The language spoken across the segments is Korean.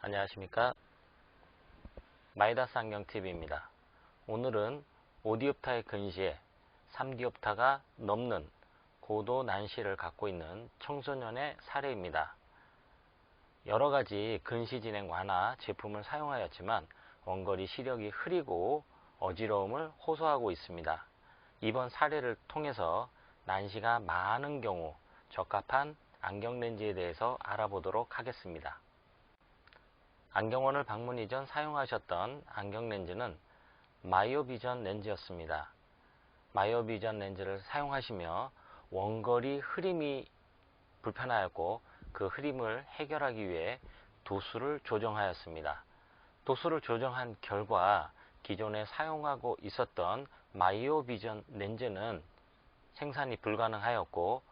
안녕하십니까? 마이다스 안경TV입니다. 오늘은 5디옵타의 근시에 3디옵타가 넘는 고도 난시를 갖고 있는 청소년의 사례입니다. 여러가지 근시 진행 완화 제품을 사용하였지만 원거리 시력이 흐리고 어지러움을 호소하고 있습니다. 이번 사례를 통해서 난시가 많은 경우 적합한 안경렌즈에 대해서 알아보도록 하겠습니다 안경원을 방문 이전 사용하셨던 안경 렌즈는 마이오비전 렌즈였습니다. 마이오비전 렌즈를 사용하시며 원거리 흐림이 불편하였고 그 흐림을 해결하기 위해 도수를 조정하였습니다. 도수를 조정한 결과 기존에 사용하고 있었던 마이오비전 렌즈는 생산이 불가능하였고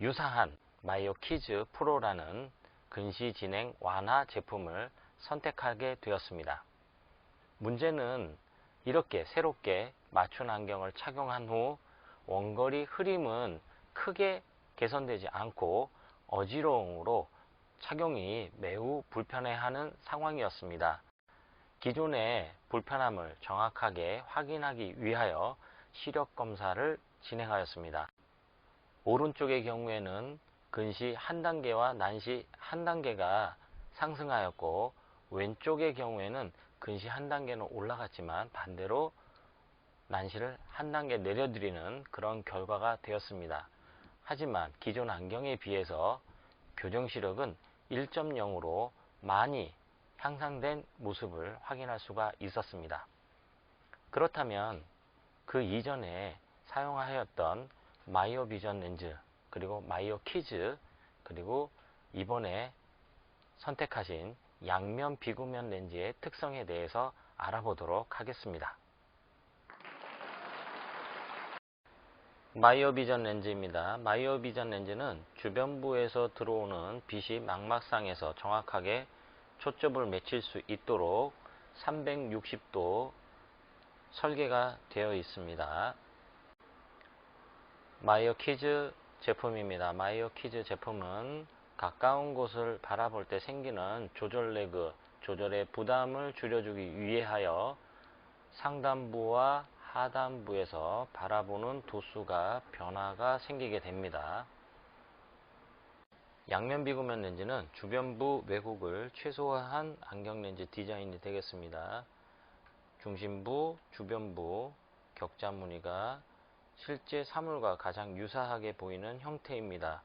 유사한 마이오키즈 프로라는 근시 진행 완화 제품을 선택하게 되었습니다. 문제는 이렇게 새롭게 맞춘 안경을 착용한 후 원거리 흐림은 크게 개선되지 않고 어지러움으로 착용이 매우 불편해하는 상황이었습니다. 기존의 불편함을 정확하게 확인하기 위하여 시력 검사를 진행하였습니다. 오른쪽의 경우에는 근시 한 단계와 난시 한 단계가 상승하였고 왼쪽의 경우에는 근시 한 단계는 올라갔지만 반대로 난시를 한 단계 내려드리는 그런 결과가 되었습니다. 하지만 기존 안경에 비해서 교정 시력은 1.0으로 많이 향상된 모습을 확인할 수가 있었습니다. 그렇다면 그 이전에 사용하였던 마이오비전 렌즈 그리고 마이오 키즈 그리고 이번에 선택하신 양면 비구면 렌즈의 특성에 대해서 알아보도록 하겠습니다. 마이오비전 렌즈입니다. 마이오비전 렌즈는 주변부에서 들어오는 빛이 망막상에서 정확하게 초점을 맺힐 수 있도록 360도 설계가 되어 있습니다. 마이오 키즈 제품입니다. 마이오 키즈 제품은 가까운 곳을 바라볼 때 생기는 조절 레그, 조절의 부담을 줄여주기 위하여 상단부와 하단부에서 바라보는 도수가 변화가 생기게 됩니다. 양면 비구면 렌즈는 주변부 왜곡을 최소화한 안경 렌즈 디자인이 되겠습니다. 중심부, 주변부, 격자 무늬가 실제 사물과 가장 유사하게 보이는 형태입니다.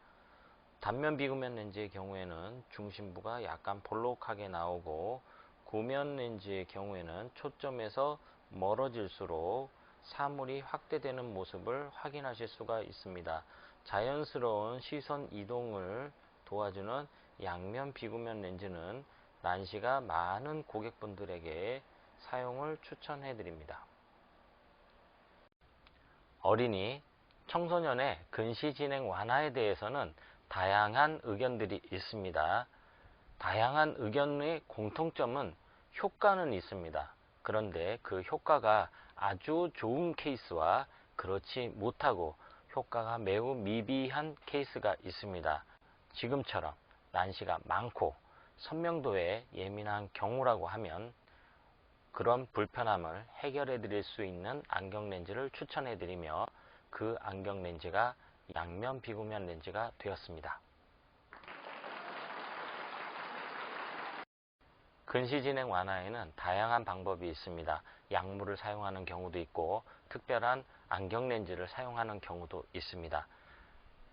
단면 비구면 렌즈의 경우에는 중심부가 약간 볼록하게 나오고 구면 렌즈의 경우에는 초점에서 멀어질수록 사물이 확대되는 모습을 확인하실 수가 있습니다. 자연스러운 시선 이동을 도와주는 양면 비구면 렌즈는 난시가 많은 고객분들에게 사용을 추천해 드립니다. 어린이, 청소년의 근시 진행 완화에 대해서는 다양한 의견들이 있습니다. 다양한 의견의 공통점은 효과는 있습니다. 그런데 그 효과가 아주 좋은 케이스와 그렇지 못하고 효과가 매우 미비한 케이스가 있습니다. 지금처럼 난시가 많고 선명도에 예민한 경우라고 하면 그런 불편함을 해결해 드릴 수 있는 안경 렌즈를 추천해 드리며 그 안경 렌즈가 양면 비구면 렌즈가 되었습니다. 근시 진행 완화에는 다양한 방법이 있습니다. 약물을 사용하는 경우도 있고 특별한 안경 렌즈를 사용하는 경우도 있습니다.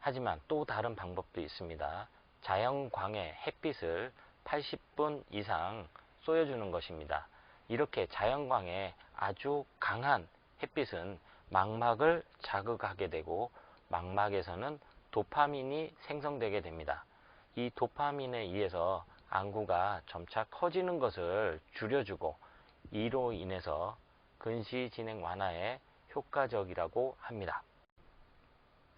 하지만 또 다른 방법도 있습니다. 자연광의 햇빛을 80분 이상 쏘여주는 것입니다. 이렇게 자연광에 아주 강한 햇빛은 망막을 자극하게 되고 망막에서는 도파민이 생성되게 됩니다. 이 도파민에 의해서 안구가 점차 커지는 것을 줄여주고 이로 인해서 근시 진행 완화에 효과적이라고 합니다.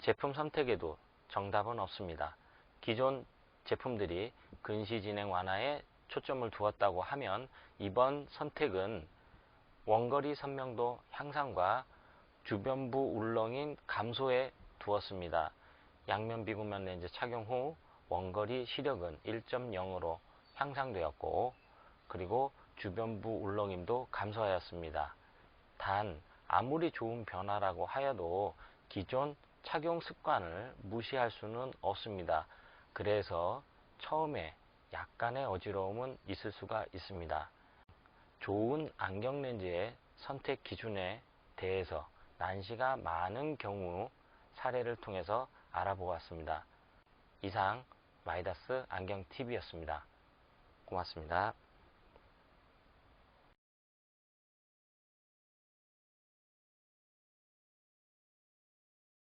제품 선택에도 정답은 없습니다. 기존 제품들이 근시 진행 완화에 초점을 두었다고 하면 이번 선택은 원거리 선명도 향상과 주변부 울렁임 감소에 두었습니다. 양면 비구면 렌즈 착용 후 원거리 시력은 1.0으로 향상되었고 그리고 주변부 울렁임도 감소하였습니다. 단 아무리 좋은 변화라고 하여도 기존 착용 습관을 무시할 수는 없습니다. 그래서 처음에 약간의 어지러움은 있을 수가 있습니다. 좋은 안경 렌즈의 선택 기준에 대해서 난시가 많은 경우 사례를 통해서 알아보았습니다. 이상 마이다스 안경 TV였습니다. 고맙습니다.